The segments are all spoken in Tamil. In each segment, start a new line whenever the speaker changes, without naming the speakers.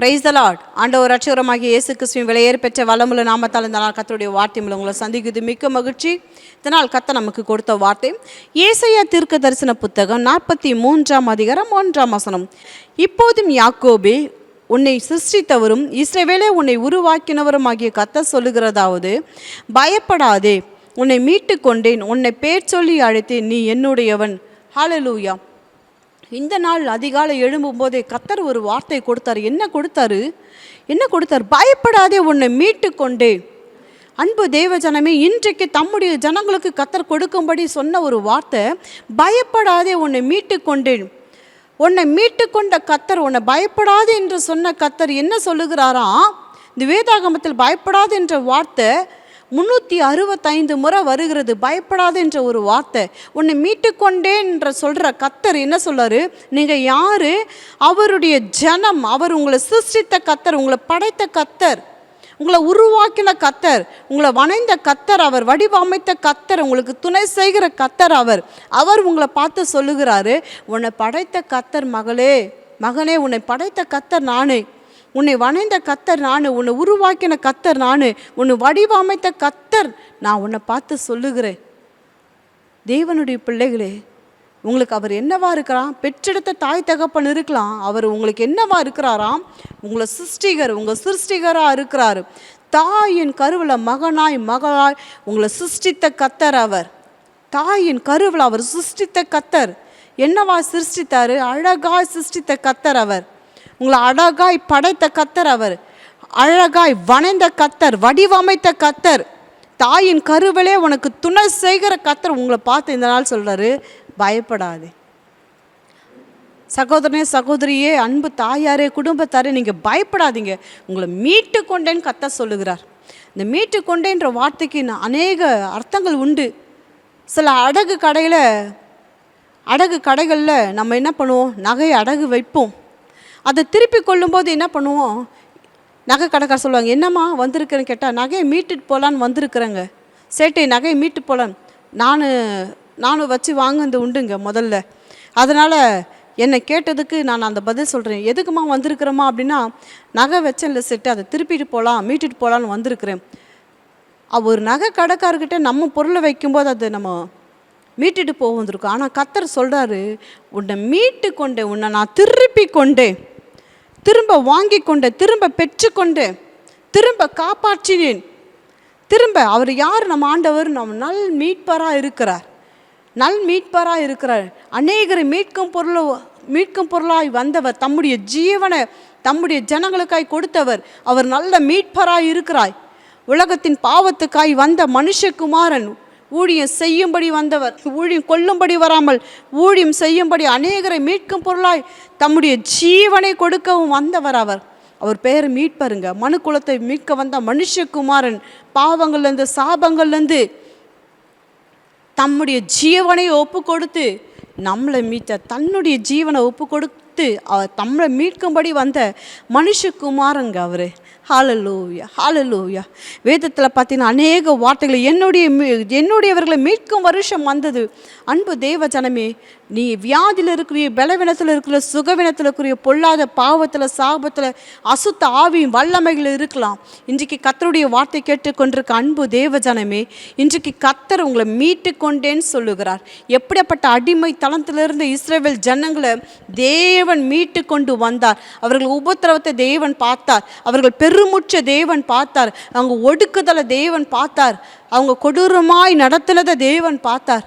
பிரைஸ் த ஆண்ட ஆண்டவர் ரட்சகரமாகிய இயேசு கிறிஸ்துவின் விலையேறு பெற்ற வளமுள்ள நாமத்தால் இந்த நாள் கத்தருடைய வார்த்தை மூலம் உங்களை சந்திக்குது மிக்க மகிழ்ச்சி. இதனால் கத்த நமக்கு கொடுத்த வார்த்தை. ஏசையா தீர்க்க தரிசன புத்தகம் நாற்பத்தி மூன்றாம் அதிகாரம் ஒன்றாம் வசனம். இப்போதும் யாக்கோபே உன்னை சிருஷ்டித்தவரும் இஸ்ரேவேலே உன்னை உருவாக்கினவரும் ஆகிய கத்த சொல்லுகிறதாவது பயப்படாதே. உன்னை மீட்டு கொண்டேன் உன்னை பேர் சொல்லி அழைத்தேன். நீ என்னுடையவன். ஹாலலூயா இந்த நாள் அதிகாலை எழும்பும்போதே கத்தர் ஒரு வார்த்தை கொடுத்தார். என்ன கொடுத்தாரு? என்ன கொடுத்தார்? பயப்படாதே உன்னை மீட்டு கொண்டே அன்பு தேவ ஜனமே இன்றைக்கு தம்முடைய ஜனங்களுக்கு கத்தர் கொடுக்கும்படி சொன்ன ஒரு வார்த்தை பயப்படாதே உன்னை மீட்டு கொண்டேன் உன்னை மீட்டு கொண்ட கத்தர் உன்னை பயப்படாது என்று சொன்ன கத்தர் என்ன சொல்லுகிறாரா? இந்த வேதாகமத்தில் பயப்படாது என்ற வார்த்தை முந்நூற்றி அறுபத்தைந்து முறை வருகிறது. பயப்படாது என்ற ஒரு வார்த்தை. உன்னை மீட்டுக்கொண்டேன் என்ற சொல்கிற கத்தர் என்ன சொல்றாரு? நீங்கள் யார்? அவருடைய ஜனம் அவர் உங்களை சிருஷ்டித்த கத்தர் உங்களை படைத்த கத்தர் உங்களை உருவாக்கின கத்தர் உங்களை வணைந்த கத்தர் அவர் வடிவமைத்த கத்தர் உங்களுக்கு துணை செய்கிற கத்தர் அவர். அவர் உங்களை பார்த்து சொல்லுகிறாரு உன்னை படைத்த கத்தர் மகளே மகனே உன்னை படைத்த கத்தர் நானே. உன்னை வணைந்த கத்தர் நான் உன்னை உருவாக்கின கத்தர் நான் உன்னை வடிவமைத்த கத்தர் நான் உன்னை பார்த்து சொல்லுகிறேன். தேவனுடைய பிள்ளைகளே உங்களுக்கு அவர் என்னவா இருக்கிறான் பெற்றெடுத்த தாய் தகப்பன் இருக்கலாம். அவர் உங்களுக்கு என்னவா இருக்கிறாராம்? உங்களை சிருஷ்டிகர் உங்கள் சிருஷ்டிகராக இருக்கிறாரு. தாயின் கருவில் மகனாய் மகளாய் உங்களை சிருஷ்டித்த கத்தர் அவர். தாயின் கருவில் அவர் சிருஷ்டித்த கத்தர். என்னவா சிருஷ்டித்தார்? அழகாய் சிருஷ்டித்த கத்தர் அவர். உங்களை அழகாய் படைத்த கத்தர் அவர். அழகாய் வணைந்த கத்தர் வடிவமைத்த கத்தர். தாயின் கருவிலே உனக்கு துணை செய்கிற கத்தர் உங்களை பார்த்து இந்த நாள் சொல்கிறாரு பயப்படாதே. சகோதரனே சகோதரியே அன்பு தாயாரே குடும்பத்தாரே நீங்கள் பயப்படாதீங்க. உங்களை மீட்டு கொண்டேன்னு கத்த சொல்லுகிறார். இந்த மீட்டு கொண்டேன்ற வார்த்தைக்கு நான் அநேக அர்த்தங்கள் உண்டு. சில அடகு கடையில் அடகு கடைகளில் நம்ம என்ன பண்ணுவோம்? நகை அடகு வைப்போம். அதை திருப்பி கொள்ளும்போது என்ன பண்ணுவோம்? நகை கடைக்கார சொல்லுவாங்க என்னம்மா வந்திருக்கிறேன்னு கேட்டால் நகையை மீட்டுட்டு போகலான்னு வந்திருக்கிறேங்க. சேட்டை நகையை மீட்டு போகலான்னு நான் நானும் வச்சு வாங்கினது உண்டுங்க முதல்ல. அதனால் என்னை கேட்டதுக்கு நான் அந்த பதில் சொல்கிறேன் எதுக்குமா வந்திருக்கிறோமா அப்படின்னா நகை வச்சேன்ல சிட்டு அதை திருப்பிட்டு போகலாம் மீட்டுட்டு போகலான்னு வந்திருக்கிறேன். ஒரு நகை கடைக்காரர்கிட்ட நம்ம பொருளை வைக்கும்போது அது நம்ம மீட்டுட்டு போக வந்திருக்கோம். ஆனால் கத்தர் சொல்கிறாரு உன்னை மீட்டு கொண்டேன் உன்னை நான் திருப்பி கொண்டேன். திரும்ப வாங்கி கொண்டு திரும்ப பெற்றுக்கொண்டு திரும்ப காப்பாற்றினேன். திரும்ப அவர் யார் நம்ம ஆண்டவர்? நம் நல் மீட்பராக இருக்கிறார். நல் மீட்பராக இருக்கிறார். அநேகரை மீட்கும் பொருளோ மீட்கும் பொருளாய் வந்தவர் தம்முடைய ஜீவனை தம்முடைய ஜனங்களுக்காய் கொடுத்தவர் அவர் நல்ல மீட்பராய் இருக்கிறாய் உலகத்தின் பாவத்துக்காய் வந்த மனுஷகுமாரன் ஊழியம் செய்யும்படி வந்தவர் ஊழியம் கொல்லும்படி வராமல் ஊழியம் செய்யும்படி அநேகரை மீட்கும் பொருளாய் தம்முடைய ஜீவனை கொடுக்கவும் வந்தவர் அவர். அவர் பெயர் மீட்பருங்க. மனு குலத்தை மீட்க வந்த மனுஷகுமாரன் பாவங்கள்லேருந்து சாபங்கள்லேருந்து தம்முடைய ஜீவனை ஒப்பு கொடுத்து நம்மளை மீட்ட தன்னுடைய ஜீவனை ஒப்பு கொடுத்து அவர் தம்மை மீட்கும்படி வந்த மனுஷகுமாரங்க அவர். ஹாலலூயா ஹாலலூயா வேதத்தில் பார்த்தீங்கன்னா அநேக வார்த்தைகள் என்னுடைய மீ- என்னுடையவர்களை மீட்கும் வருஷம் வந்தது. அன்பு தேவ ஜனமே நீ வியாதியில் இருக்கிற பலவீனத்தில் இருக்கிற சுகவீனத்தில் இருக்கிற பொல்லாத பாவத்தில் சாபத்தில் அசுத்த ஆவியும் வல்லமைகள் இருக்கலாம். இன்றைக்கு கத்தருடைய வார்த்தை கேட்டுக்கொண்டிருக்க அன்பு தேவ ஜனமே இன்றைக்கு கத்தர் உங்களை மீட்டு கொண்டேன்னு சொல்லுகிறார். எப்படிப்பட்ட அடிமை தளத்திலிருந்து இஸ்ரேவேல் ஜனங்களை தேவன் மீட்டு கொண்டு வந்தார். அவர்கள் உபத்திரவத்தை தேவன் பார்த்தார். அவர்கள் பெருமுற்ற தேவன் பார்த்தார். அவங்க ஒடுக்குதலை தேவன் பார்த்தார். அவங்க கொடூரமாய் நடத்துனதை தேவன் பார்த்தார்.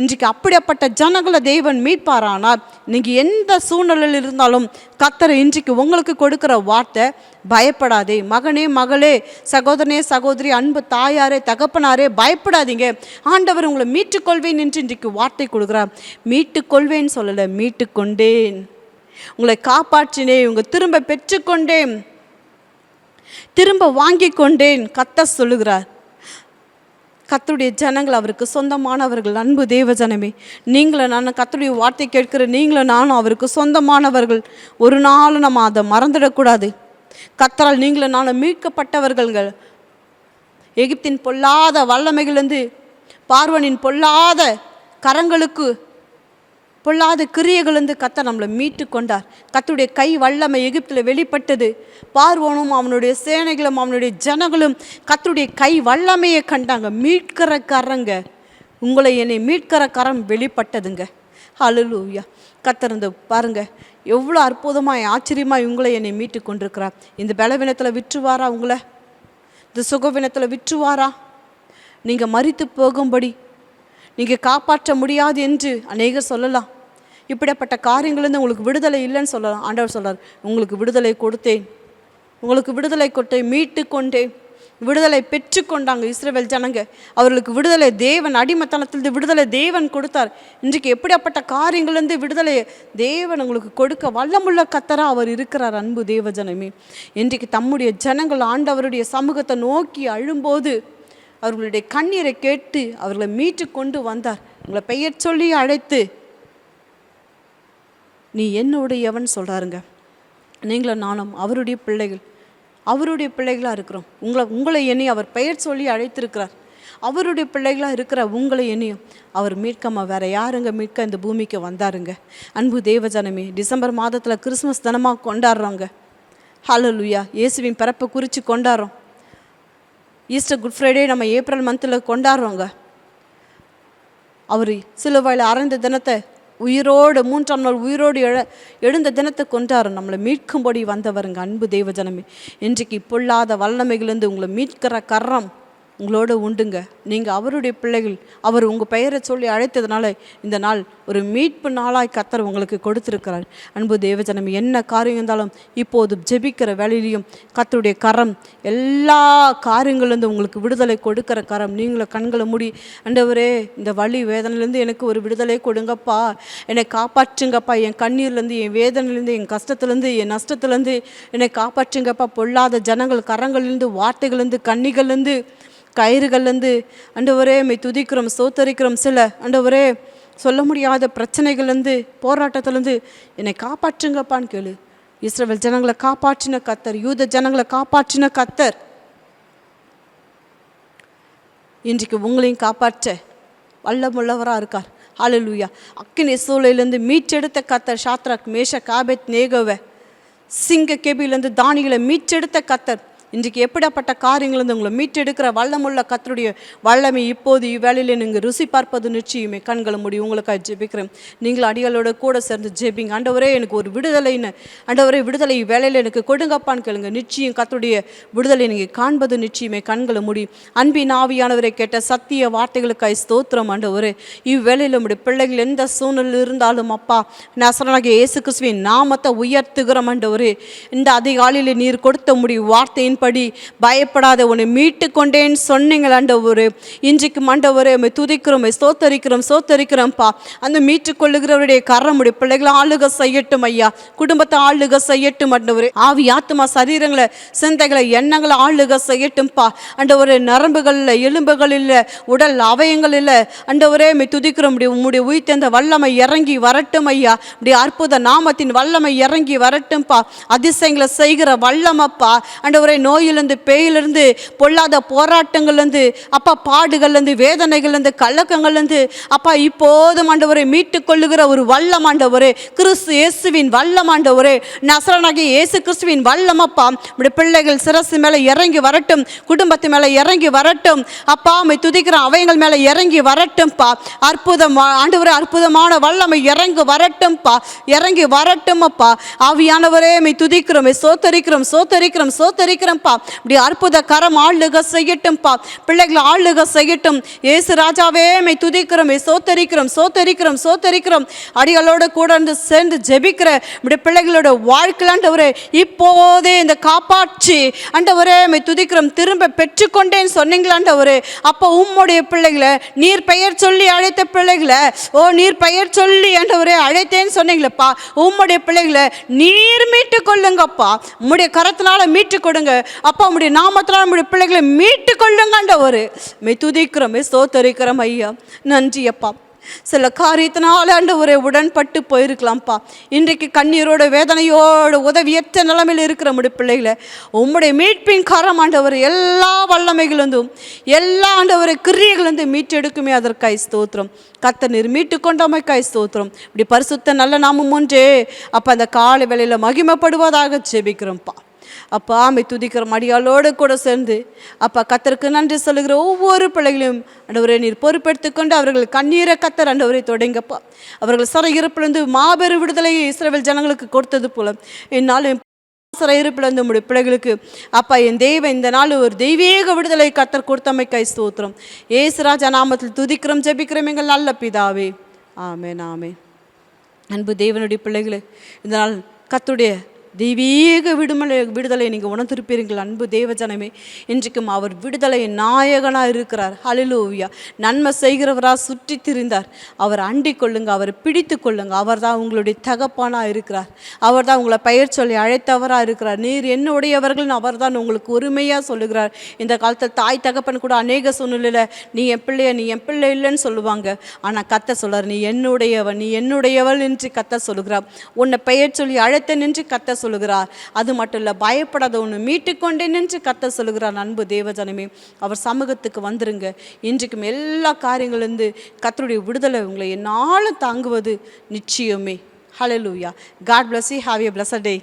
இன்றைக்கு அப்படிப்பட்ட ஜனங்களை தேவன் மீட்பாரானால் நீங்கள் எந்த சூழ்நிலையில் இருந்தாலும் கத்தரை இன்றைக்கு உங்களுக்கு கொடுக்குற வார்த்தை பயப்படாதே. மகனே மகளே சகோதரனே சகோதரி அன்பு தாயாரே தகப்பனாரே பயப்படாதீங்க. ஆண்டவர் உங்களை மீட்டுக்கொள்வேன் என்று இன்றைக்கு வார்த்தை கொடுக்குறார். மீட்டுக்கொள்வேன்னு சொல்லலை மீட்டுக்கொண்டேன். உங்களை காப்பாற்றினேன் உங்களை திரும்ப பெற்றுக்கொண்டேன். திரும்ப வாங்கி கொண்டேன் கத்த சொல்லுகிறார். கத்துடைய ஜனங்கள் அவருக்கு சொந்தமானவர்கள். அன்பு தேவ ஜனமே நீங்களும் நான் கத்துடைய வார்த்தை கேட்கிற நீங்களும் நானும் அவருக்கு சொந்தமானவர்கள். ஒரு நாளும் நம்ம அதை மறந்துடக்கூடாது. கத்தரால் நீங்களும் நானும் மீட்கப்பட்டவர்கள்கள். எகிப்தின் பொல்லாத வல்லமைகளிலிருந்து பார்வனின் பொல்லாத கரங்களுக்கு பொல்லாத கிரியைகளிலிருந்து கத்த நம்மளை மீட்டு கொண்டார் கத்துடைய கை வல்லமை எகிப்தில் வெளிப்பட்டது. பார்வோனும் அவனுடைய சேனைகளும் அவனுடைய ஜனங்களும் கத்துடைய கை வல்லமையை கண்டாங்க. மீட்கிற கரங்க. உங்களை என்னை மீட்கிற கரம் வெளிப்பட்டதுங்க. அழுலூயா கத்திருந்து பாருங்க. எவ்வளோ அற்புதமாக ஆச்சரியமாய் உங்களை என்னை மீட்டு கொண்டிருக்கிறார் இந்த பலவீனத்தில் விற்றுவாரா உங்களை? இந்த சுகவீனத்தில் விற்றுவாரா? நீங்கள் மறித்து போகும்படி நீங்கள் காப்பாற்ற முடியாது என்று அநேகர் சொல்லலாம். இப்படிப்பட்ட காரியங்கள்லேருந்து உங்களுக்கு விடுதலை இல்லைன்னு சொல்லலாம். ஆண்டவர் சொல்கிறார் உங்களுக்கு விடுதலை கொடுத்தேன். உங்களுக்கு விடுதலை கொடுத்தேன் மீட்டு கொண்டேன். விடுதலை பெற்று கொண்டாங்க இஸ்ரவேல் ஜனங்க. அவர்களுக்கு விடுதலை தேவன் அடிமத்தனத்திலிருந்து விடுதலை தேவன் கொடுத்தார். இன்றைக்கு எப்படியாப்பட்ட காரியங்கள்லேருந்து விடுதலை தேவன் உங்களுக்கு கொடுக்க வல்லமுள்ள கத்தராக அவர் இருக்கிறார் அன்பு தேவ ஜனமே. இன்றைக்கு தம்முடைய ஜனங்கள் ஆண்டவருடைய சமூகத்தை நோக்கி அழும்போது அவர்களுடைய கண்ணீரை கேட்டு அவர்களை மீட்டு கொண்டு வந்தார். உங்களை பெயர் சொல்லி அழைத்து. நீ என்னுடையவன் சொல்கிறாருங்க நீங்களும் நானும் அவருடைய பிள்ளைகள். அவருடைய பிள்ளைகளாக இருக்கிறோம். உங்களை உங்களை எண்ணி அவர் பெயர் சொல்லி அழைத்திருக்கிறார். அவருடைய பிள்ளைகளாக இருக்கிற உங்களை எண்ணியும் அவர் மீட்கம்மா வேற யாருங்க மீட்க இந்த பூமிக்கு வந்தாருங்க. அன்பு தேவஜனமே டிசம்பர் மாதத்தில் கிறிஸ்மஸ் தினமாக கொண்டாடுறோங்க. ஹலோ லுயா இயேசுவின் பிறப்பை குறித்து கொண்டாடுறோம். ஈஸ்டர் குட் ஃப்ரைடே நம்ம ஏப்ரல் மந்தில் கொண்டாடுறோங்க. அவர் சிலுவையில் அறைந்த தினத்தை உயிரோடு மூன்றாம் நாள் உயிரோடு எழ எழுந்த தினத்தை கொண்டாரு நம்மளை மீட்கும்படி வந்தவருங்க அன்பு தெய்வ ஜனமே. இன்றைக்கு பொல்லாத வல்லமைகளிலிருந்து உங்களை மீட்கிற கரம் உங்களோட உண்டுங்க. நீங்கள் அவருடைய பிள்ளைகள். அவர் உங்கள் பெயரை சொல்லி அழைத்ததுனால இந்த நாள் ஒரு மீட்பு நாளாய் கத்தர் உங்களுக்கு கொடுத்துருக்கிறார். அன்பு தேவஜனம் என்ன காரியம் இருந்தாலும் இப்போது ஜெபிக்கிற வேலையிலையும் கத்தருடைய கரம் எல்லா காரியங்கள்லேருந்து உங்களுக்கு விடுதலை கொடுக்கிற கரம். நீங்களும் கண்களை மூடி அண்டவரே இந்த வலி வேதனையிலேருந்து எனக்கு ஒரு விடுதலை கொடுங்கப்பா. என்னை காப்பாற்றுங்கப்பா. என் கண்ணீர்லேருந்து என் வேதனையிலேருந்து என் கஷ்டத்துலேருந்து என் நஷ்டத்துலேருந்து என்னை காப்பாற்றுங்கப்பா. பொல்லாத ஜனங்கள் கரங்கள்லேருந்து வார்த்தைகள்லேருந்து கண்ணிகள்லேருந்து கயிறுகள்லேருந்து அண்டவரே மை துதிக்கிறோம் சோத்தரிக்கிறோம் சில அண்டவரே சொல்ல முடியாத பிரச்சனைகள்லேருந்து போராட்டத்துலேருந்து என்னை காப்பாற்றுங்கப்பான்னு கேளு. இஸ்ரேல் ஜனங்களை காப்பாற்றின கத்தர் யூத ஜனங்களை காப்பாற்றின கத்தர். இன்றைக்கு உங்களையும் காப்பாற்ற வல்லமுள்ளவராக இருக்கார். அலலுயா அக்கினி சூளையிலேருந்து மீட்டெடுத்த கத்தர் ஷாத்ராக் மேஷ காபெத் நேகோவை சிங்க கெபிலேருந்து தானிகளை மீட்டெடுத்த கத்தர். இன்றைக்கு எப்படிப்பட்ட காரியங்கள் உங்களை மீட்டெடுக்கிற வல்லமுள்ள கத்தருடைய வல்லமை இப்போது இவ்வேளையில் நீங்கள் ருசி பார்ப்பது நிச்சயமே. கண்களை முடியும் உங்களுக்காக ஜெபிக்கிறேன். நீங்கள் அடிகளோட கூட சேர்ந்து ஜெபிங்க. ஆண்டவரே எனக்கு ஒரு விடுதலைன்னு ஆண்டவரே விடுதலை இவ்வேளையில் எனக்கு கொடுங்கப்பான்னு கேளுங்க. நிச்சயம் கத்தருடைய விடுதலை நீங்கள் காண்பது நிச்சயமே. கண்களை முடியும் அன்பின் ஆவியானவரை கேட்ட சத்திய வார்த்தைகளுக்காய் ஸ்தோத்திரம் ஆண்டவரே. இவ்வேளையில் நம்முடைய பிள்ளைகள் எந்த சூழ்நிலையில் இருந்தாலும் அப்பா நசரனாகிய இயேசு கிறிஸ்துவின் நாமத்தை உயர்த்துகிறோம் ஆண்டவரே. இந்த அதிகாலையில் நீர் கொடுத்த முடியும் வார்த்தையின்படி பயப்படாத உன்னை மீட்டு கொண்டேன்னு சொன்னீங்கள் ஆண்டவர். இன்றைக்கு ஆண்டவரே உம்மை துதிக்கிறோம் சோத்தரிக்கிறோம் சோத்தரிக்கிறோம்ப்பா அந்த மீட்டு கொள்ளுகிறவருடைய கரமுடைய பிள்ளைகளை ஆளுக செய்யட்டும் ஐயா. குடும்பத்தை ஆளுக செய்யட்டும் ஆண்டவர். ஆவி ஆத்மா சரீரங்களை சிந்தைகளை எண்ணங்களை ஆளுக செய்யட்டும்ப்பா ஆண்டவரே நரம்புகளில் எலும்புகளில் உடல் அவயங்களில் ஆண்டவரே உம்மை துதிக்கிறோம் உம்முடைய உயிர்த்தெந்த வல்லமை இறங்கி வரட்டும் ஐயா. இப்படி அற்புத நாமத்தின் வல்லமை இறங்கி வரட்டும்ப்பா அதிசயங்களை செய்கிற வல்லமப்பா. ஆண்டவரே நோயிலிருந்து பேயிலிருந்து பொல்லாத போராட்டங்கள்லேருந்து அப்பா பாடுகள்லேருந்து வேதனைகள்லேருந்து கலக்கங்கள்லேருந்து அப்பா இப்போதும் ஆண்டவரை மீட்டு கொள்ளுகிற ஒரு வல்லம் ஆண்டவரே கிறிஸ்து இயேசுவின் வல்லம் ஆண்டவரே நசரனாகி இயேசு கிறிஸ்துவின் வல்லமப்பா இப்படி பிள்ளைகள் சிரசு மேலே இறங்கி வரட்டும் குடும்பத்து மேலே இறங்கி வரட்டும் அப்பா அம்மை துதிக்கிற அவைகள் மேலே இறங்கி வரட்டும்ப்பா அற்புதம் ஆண்டவரே அற்புதமான வல்லமை இறங்கி வரட்டும்ப்பா இறங்கி வரட்டும் அப்பா ஆவியானவரே மை துதிக்கிறோம் சோத்தரிக்கிறோம் சோத்தரிக்கிறோம் சோத்தரிக்கிறோம்ப்பா இப்படி அற்புத கரம் ஆளுக செய்யட்டும்ப்பா பிள்ளைகளை ஆளுக செய்யட்டும். ஏசு ராஜாவே மை துதிக்கிறோம் சோத்தரிக்கிறோம் சோத்தரிக்கிறோம் சோத்தரிக்கிறோம். அடிகளோட கூட இருந்து சேர்ந்து ஜெபிக்கிற இப்படி பிள்ளைகளோட வாழ்க்கையிலாண்டவரே இப்போதே இந்த காப்பாற்றி அண்டவரே மை துதிக்கிறோம் திரும்ப பெற்றுக்கொண்டேன்னு சொன்னீங்களாண்டவரே அப்போ உம்முடைய பிள்ளைகளை நீர் பெயர் சொல்லி அழைத்த பிள்ளைகளை ஓ நீர் பெயர் சொல்லி ஆண்டவரே அழைத்தேன்னு சொன்னீங்களப்பா. உம்முடைய பிள்ளைகளை நீர் மீட்டு கொள்ளுங்கப்பா. உம்முடைய கரத்தினால மீட்டு கொடுங்க. அப்பா உடைய நாமத்தில் நம்முடைய பிள்ளைகளை மீட்டு கொள்ளுங்க மெய் துதிக்கிறோமே சோத்தரிக்கிறோம் ஐயா. நன்றி அப்பா. சில காரியத்தினால ஆண்டவரை உடன்பட்டு போயிருக்கலாம்ப்பா. இன்றைக்கு கண்ணீரோட வேதனையோட உதவியற்ற நிலைமையில் இருக்கிற முடி பிள்ளைகளை உம்முடைய மீட்பின் காரம் ஆண்டவர் எல்லா வல்லமைகளிருந்தும் எல்லா ஆண்டவரை கிரியைகளிலிருந்து மீட்டெடுக்குமே அதற்காய் ஸ்தோத்திரம். கத்த நீர் மீட்டு கொண்டமைக்காய் ஸ்தோத்திரம். இப்படி பரிசுத்த நல்ல நாமம் ஒன்றே. அப்போ அந்த காலை வேளையில் மகிமைப்படுவதாக ஜெபிக்கிறோம்ப்பா. அப்பா ஆமை துதிக்கிற மடியாளோடு கூட சேர்ந்து அப்பா கத்தருக்கு நன்றி சொல்லுகிற ஒவ்வொரு பிள்ளைகளையும் அண்டவரை நீர் பொறுப்பெடுத்துக்கொண்டு அவர்கள் கண்ணீரை கத்தர் அண்டவரை தொடங்கப்பா. அவர்கள் சிறை இருப்பிலிருந்து மாபெரும் விடுதலையை இஸ்ரேல் ஜனங்களுக்கு கொடுத்தது போல என்னாலும் சிறையிருப்பிலிருந்து இருப்பிலிருந்து பிள்ளைகளுக்கு அப்பா என் தெய்வம் இந்த நாள் ஒரு தெய்வீக விடுதலை கத்தர் கொடுத்தமைக்கை ஸ்தோத்திரம். ஏசுராஜா நாமத்தில் துதிக்கிறோம் ஜெபிக்கிறோம் எங்கள் நல்ல பிதாவே. ஆமே நாமே அன்பு தேவனுடைய பிள்ளைகளே இந்த நாள் கத்துடைய தெய்வீக விடுமலை விடுதலை நீங்கள் உணர்ந்திருப்பீர்கள் அன்பு தேவஜனமே இன்றைக்கும் அவர் விடுதலை நாயகனாக இருக்கிறார். ஹலிலூவியா நன்மை செய்கிறவராக சுற்றி திரிந்தார். அவர் அண்டிக் கொள்ளுங்க அவரை பிடித்து கொள்ளுங்க. அவர் தான் உங்களுடைய தகப்பானாக இருக்கிறார். அவர் தான் உங்களை பெயர் சொல்லி அழைத்தவராக இருக்கிறார். நீர் என்னுடையவர்கள் அவர் தான் உங்களுக்கு உரிமையாக சொல்லுகிறார். இந்த காலத்தில் தாய் தகப்பன் கூட அநேக சூழ்நிலையில் நீ என் பிள்ளைய நீ என் பிள்ளை இல்லைன்னு சொல்லுவாங்க. ஆனால் கத்த சொல்கிறார் நீ என்னுடையவன் நீ என்னுடையவள் என்று கத்த சொல்லுகிறார். உன்னை பெயர் சொல்லி அழைத்த நின்று கத்த சொல்லுகிறார். அது மட்டும் இல்லை பயப்படாத ஒன்று மீட்டுக்கொண்டேன் என்று கத்த சொல்லுகிறார். அன்பு தேவஜனமே அவர் சமூகத்துக்கு வந்துருங்க. இன்றைக்கும் எல்லா காரியங்களிலிருந்து கத்தருடைய விடுதலை உங்களை என்னாலும் தாங்குவது நிச்சயமே. Hallelujah God bless you have a bless day